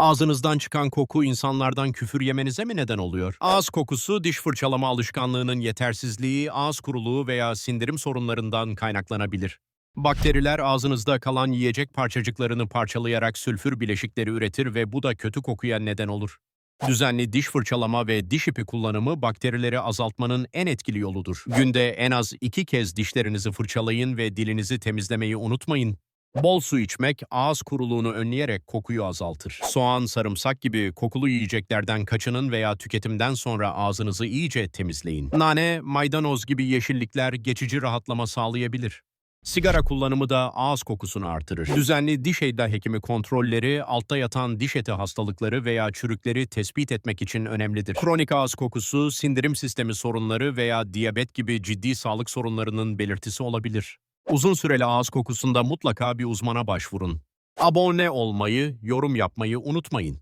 Ağzınızdan çıkan koku insanlardan küfür yemenize mi neden oluyor? Ağız kokusu diş fırçalama alışkanlığının yetersizliği, ağız kuruluğu veya sindirim sorunlarından kaynaklanabilir. Bakteriler ağzınızda kalan yiyecek parçacıklarını parçalayarak sülfür bileşikleri üretir ve bu da kötü kokuya neden olur. Düzenli diş fırçalama ve diş ipi kullanımı bakterileri azaltmanın en etkili yoludur. Günde en az iki kez dişlerinizi fırçalayın ve dilinizi temizlemeyi unutmayın. Bol su içmek ağız kuruluğunu önleyerek kokuyu azaltır. Soğan, sarımsak gibi kokulu yiyeceklerden kaçının veya tüketimden sonra ağzınızı iyice temizleyin. Nane, maydanoz gibi yeşillikler geçici rahatlama sağlayabilir. Sigara kullanımı da ağız kokusunu artırır. Düzenli diş elde hekimi kontrolleri, altta yatan diş eti hastalıkları veya çürükleri tespit etmek için önemlidir. Kronik ağız kokusu, sindirim sistemi sorunları veya diyabet gibi ciddi sağlık sorunlarının belirtisi olabilir. Uzun süreli ağız kokusunda mutlaka bir uzmana başvurun. Abone olmayı, yorum yapmayı unutmayın.